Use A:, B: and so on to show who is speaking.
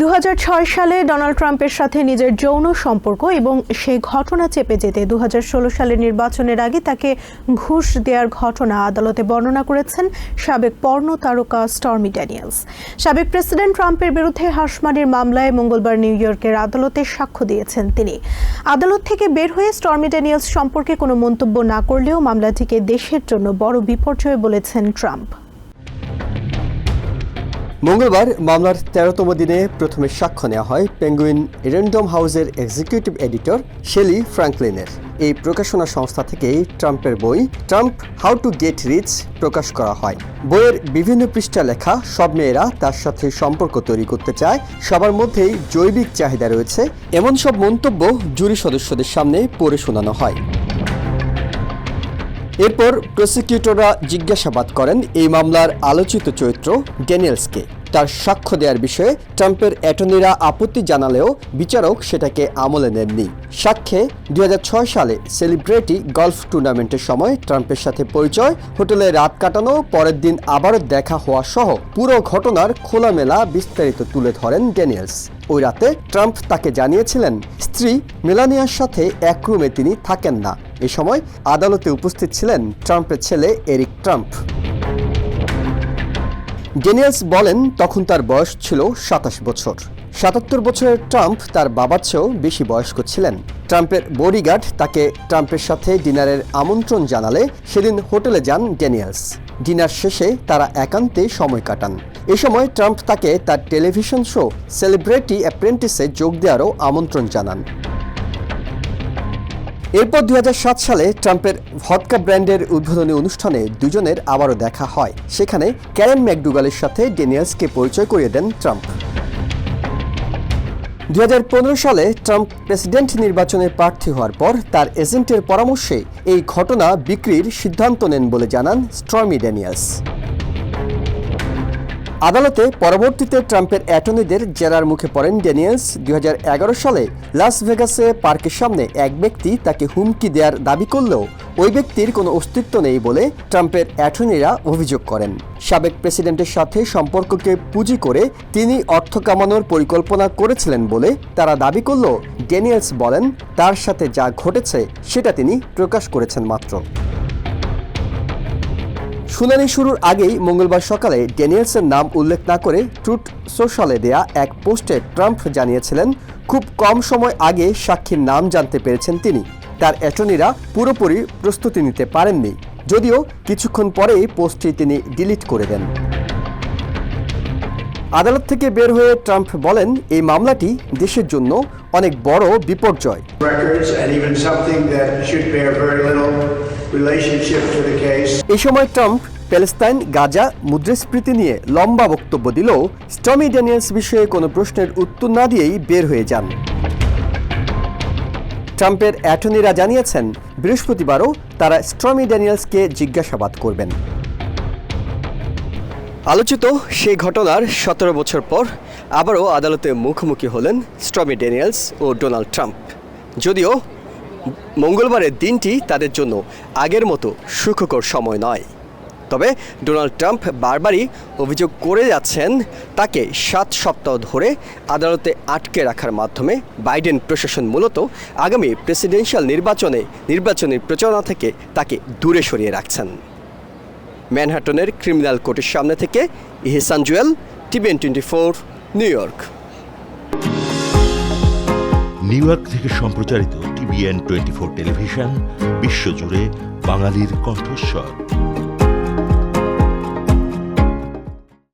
A: দু হাজার ছয় সালে ডোনাল্ড ট্রাম্পের সাথে নিজের যৌন সম্পর্ক এবং সেই ঘটনা চেপে যেতে দু হাজার ষোলো সালের নির্বাচনের আগে তাকে ঘুষ দেওয়ার ঘটনা আদালতে বর্ণনা করেছেন সাবেক পর্ণ তারকা স্টর্মি ড্যানিয়েলস। সাবেক প্রেসিডেন্ট ট্রাম্পের বিরুদ্ধে হাসমানির মামলায় মঙ্গলবার নিউ ইয়র্কের আদালতে সাক্ষ্য দিয়েছেন তিনি। আদালত থেকে বের হয়ে স্টর্মি ড্যানিয়েলস সম্পর্কে কোনো মন্তব্য না করলেও মামলাটিকে দেশের জন্য বড় বিপর্যয় বলেছেন ট্রাম্প।
B: মঙ্গলবার মামলার তেরোতম দিনে প্রথমে সাক্ষ্য নেওয়া হয় পেঙ্গুইন রেন্ডম হাউসের এক্সিকিউটিভ এডিটর শেলি ফ্র্যাঙ্কলিনের এই প্রকাশনা সংস্থা থেকেই ট্রাম্পের বই Trump how to get rich প্রকাশ করা হয়। বইয়ের বিভিন্ন পৃষ্ঠা লেখা, সব মেয়েরা তার সাথে সম্পর্ক তৈরি করতে চায়, সবার মধ্যেই জৈবিক চাহিদা রয়েছে, এমন সব মন্তব্য জুরি সদস্যদের সামনে পড়ে শোনানো হয়। এরপর প্রসিকিউটররা জিজ্ঞাসাবাদ করেন এই মামলার আলোচিত চরিত্র ড্যানিয়েলসকে। তার সাক্ষ্য দেওয়ার বিষয়ে ট্রাম্পের অ্যাটর্নিরা আপত্তি জানালেও বিচারক সেটাকে আমলে নেননি। সাক্ষ্যে দু হাজার ছয় সালে সেলিব্রিটি গলফ টুর্নামেন্টের সময় ট্রাম্পের সাথে পরিচয়, হোটেলে রাত কাটানো, পরের দিন আবারও দেখা হওয়া সহ পুরো ঘটনার খোলামেলা বিস্তারিত তুলে ধরেন ড্যানিয়েলস। ওই রাতে ট্রাম্প তাকে জানিয়েছিলেন, স্ত্রী মেলানিয়ার সাথে এক রুমে তিনি থাকেন না। এ সময় আদালতে উপস্থিত ছিলেন ট্রাম্পের ছেলে এরিক ট্রাম্প। ড্যানিয়েলস বলেন, তখন তার বয়স ছিল সাতাশ বছর। সাতাত্তর বছরের ট্রাম্প তার বাবার চেয়েও বেশি বয়স্ক ছিলেন। ট্রাম্পের বডিগার্ড তাকে ট্রাম্পের সাথে ডিনারের আমন্ত্রণ জানালে সেদিন হোটেলে যান ড্যানিয়েলস ডিনার শেষে তারা একান্তে সময় কাটান। এ সময় ট্রাম্প তাকে তার টেলিভিশন শো সেলিব্রিটি অ্যাপ্রেন্টিসে যোগ দেওয়ারও আমন্ত্রণ জানান। এরপর দু হাজার সাত সালে ট্রাম্পের ভদকা ব্র্যান্ডের উদ্বোধনী অনুষ্ঠানে দুজনের আবারও দেখা হয়। সেখানে ক্যারেন ম্যাকডুগালের সাথে ডেনিয়ালসকে পরিচয় করিয়ে দেন ট্রাম্প। দু হাজার পনেরো সালে ট্রাম্প প্রেসিডেন্ট নির্বাচনে প্রার্থী হওয়ার পর তার এজেন্টের পরামর্শে এই ঘটনা বিক্রির সিদ্ধান্ত নেন বলে জানান স্টর্মি ড্যানিয়ালস আদালতে পরবর্তীতে ট্রাম্পের অ্যাটর্নিদের জেরার মুখে পড়েন ড্যানিয়েলস। দুই হাজার এগারো সালে লাস ভেগাসে পার্কের সামনে এক ব্যক্তি তাকে হুমকি দেওয়ার দাবি করলেও ওই ব্যক্তির কোনো অস্তিত্ব নেই বলে ট্রাম্পের অ্যাটর্নিরা অভিযোগ করেন। সাবেক প্রেসিডেন্টের সাথে সম্পর্ককে পুঁজি করে তিনি অর্থ কামানোর পরিকল্পনা করেছিলেন বলে তারা দাবি করলেও ড্যানিয়েলস বলেন, তার সাথে যা ঘটেছে সেটা তিনি প্রকাশ করেছেন মাত্র। শুনানি শুরুর আগেই মঙ্গলবার সকালে ড্যানিয়েলসের নাম উল্লেখ না করে ট্রুট সোশ্যালে দেয়া এক পোস্টে ট্রাম্প জানিয়েছিলেন, খুব কম সময় আগে সাক্ষীর নাম জানতে পেরেছেন তিনি। তার অ্যাটর্নিরা পুরোপুরি প্রস্তুতি নিতে পারেননি। যদিও কিছুক্ষণ পরেই পোস্টটি তিনি ডিলিট করে দেন। আদালত থেকে বের হয়ে ট্রাম্প বলেন এই মামলাটি দেশের জন্য অনেক বড় বিপর্যয়. এই সময় ট্রাম্প প্যালেস্তাইন গাজা মুদ্রাস্ফীতি নিয়ে লম্বা বক্তব্য দিলেও স্টমি ড্যানিয়েলস বিষয়ে কোনো প্রশ্নের উত্তর না দিয়েই বের হয়ে যান। ট্রাম্পের অ্যাটর্নিরা জানিয়েছেন বৃহস্পতিবারও তারা স্ট্রমি ড্যানিয়েলসকে জিজ্ঞাসাবাদ করবেন। আলোচিত সেই ঘটনার সতেরো বছর পর আবারও আদালতে মুখোমুখি হলেন স্ট্রমি ড্যানিয়েলস ও ডোনাল্ড ট্রাম্প। যদিও মঙ্গলবারের দিনটি তাদের জন্য আগের মতো সুখকর সময় নয়। তবে ডোনাল্ড ট্রাম্প বারবারই অভিযোগ করে যাচ্ছেন তাকে সাত সপ্তাহ ধরে আদালতে আটকে রাখার মাধ্যমে বাইডেন প্রশাসন মূলত আগামী প্রেসিডেন্সিয়াল নির্বাচনে নির্বাচনী প্রচারণা থেকে তাকে দূরে সরিয়ে রাখছেন। ম্যানহাটনের ক্রিমিনাল কোর্টের সামনে থেকে Ehsan Jewel, TVN twenty four, New York.
C: New York থেকে সম্প্রচারিত টিভিএন টোয়েন্টি ফোর টেলিভিশন, বিশ্বজুড়ে বাঙালির কণ্ঠস্বর।